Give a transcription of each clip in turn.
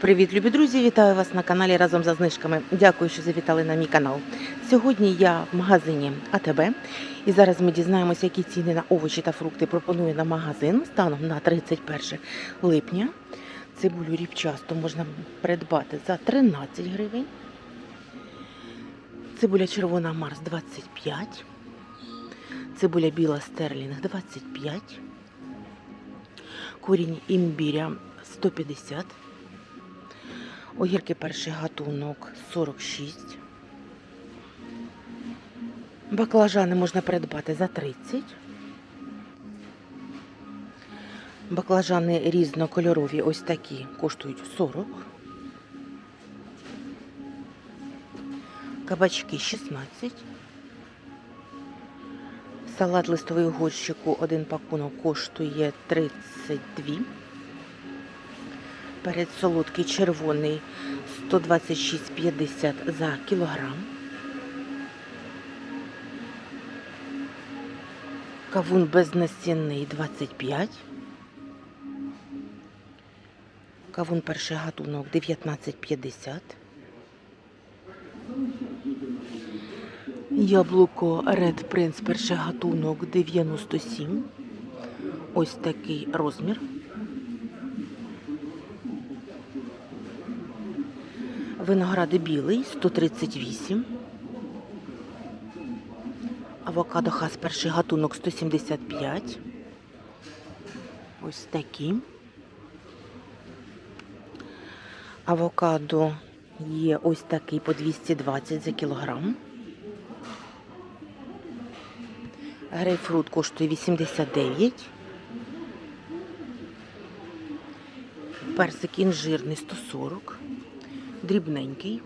Привіт, любі друзі! Вітаю вас на каналі разом за знижками. Дякую, що завітали на мій канал. Сьогодні я в магазині АТБ і зараз ми дізнаємося, які ціни на овочі та фрукти пропонує на магазин станом на 31 липня. Цибулю ріпчасту можна придбати за 13 гривень. Цибуля червона Марс 25. Цибуля біла стерлінг 25. Корінь імбіря 150. Огірки перший гатунок 46. Баклажани можна придбати за 30. Баклажани різнокольорові, ось такі, коштують 40. Кабачки 16. Салат листовий горщику, один пакунок коштує 32. Перець солодкий червоний 126,50 за кілограм. Кавун безнасінний 25. Кавун перший гатунок 19,50. Яблуко Red Prince перший гатунок 97. Ось такий розмір. Виноград білий 138. Авокадо хас перший гатунок 175. Ось такі. Авокадо є ось такий по 220 за кілограм. Грейпфрут коштує 89. Персик інжирний 140 дрібненький.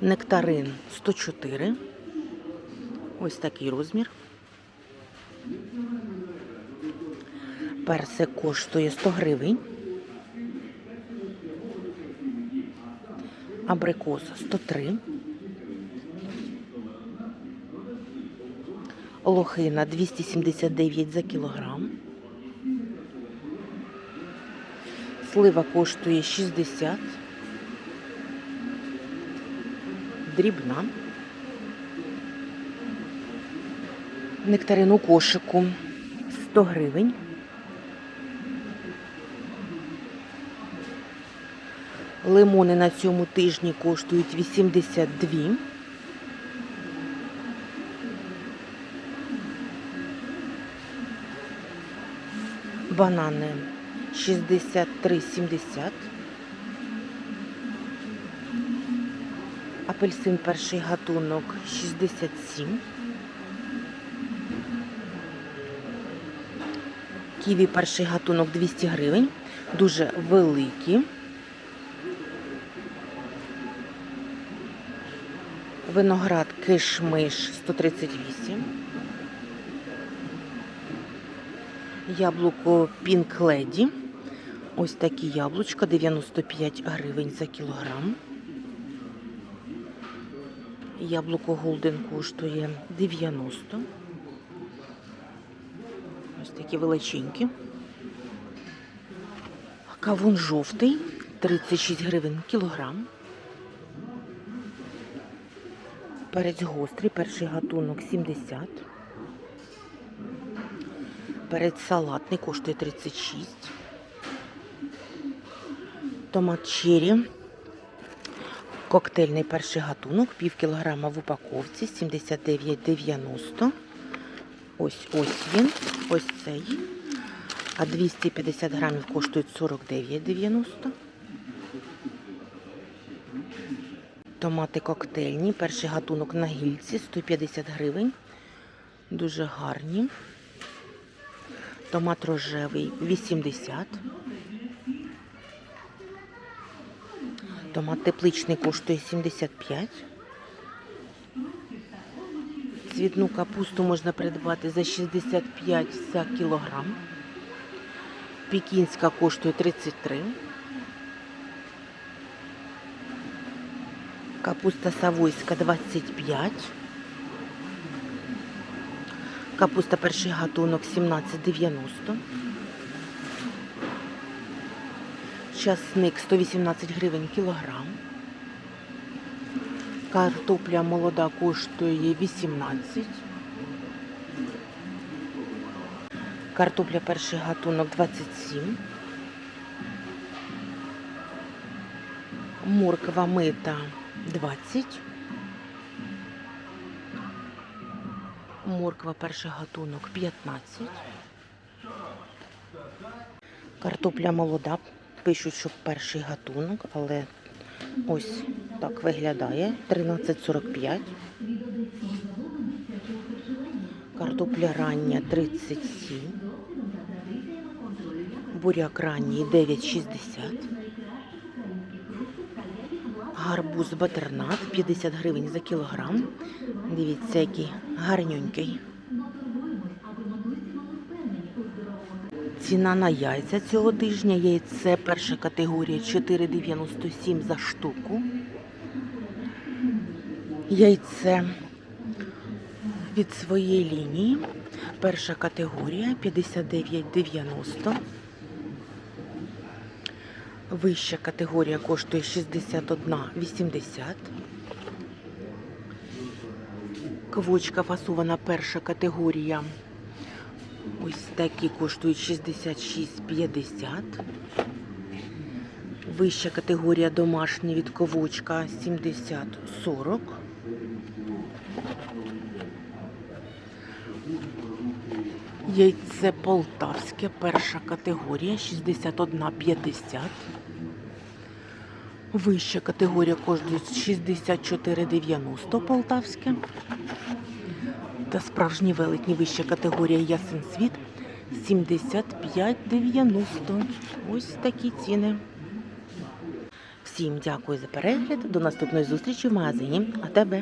Нектарин 104. Ось такий розмір. Персик коштує 100 гривень. Абрикос 103. Лохина 279 за кілограм. Слива коштує 60. Дрібна. Нектарин у кошику 100 гривень. Лимони на цьому тижні коштують 82. Банани 63,70. Апельсин перший гатунок 67. Ківі перший гатунок 200 гривень. Дуже великі. Виноград кишмиш 138. Яблуко Pink Lady. Ось такі яблучка 95 гривень за кілограм. Яблуко Голден коштує 90. Ось такі величенькі. Кавун жовтий 36 гривень кілограм. Перець гострий, перший гатунок 70. Перець салатний коштує 36. Томат черрі. Коктейльний перший гатунок, пів кілограма в упаковці, 79,90. Ось ось він, ось цей. А 250 грамів коштують 49,90. Томати коктейльні, перший гатунок на гільці, 150 гривень. Дуже гарні. Томат рожевий 80. Томат тепличний коштує 75. Цвітну капусту можна придбати за 65 за кілограм. Пекінська коштує 33. Капуста савойська 25. Капуста перший гатунок 17,90. Часник 118 гривень кілограм. Картопля молода коштує 18. Картопля перший гатунок 27. Морква мита 20. Морква перший гатунок 15. Картопля молода. Пишуть, що перший гатунок, але ось так виглядає. 13,45. Картопля рання 37. Буряк ранній 9,60. Гарбуз батернат 50 гривень за кілограм. Дивіться, який гарнюнький. Ціна на яйця цього тижня. Яйце перша категорія 4,97 за штуку. Яйце від своєї лінії. Перша категорія 59,90. Вища категорія коштує 61,80. Квочка фасована перша категорія. Ось такі коштують 66,50. Вища категорія домашні від ковочка 70,40. Яйце полтавське, перша категорія 61,50. Вища категорія коштує 64,90 полтавське. Та справжні велетні вища категорія ясен світ 75,90. Ось такі ціни. Всім дякую за перегляд. До наступної зустрічі в магазині АТБ.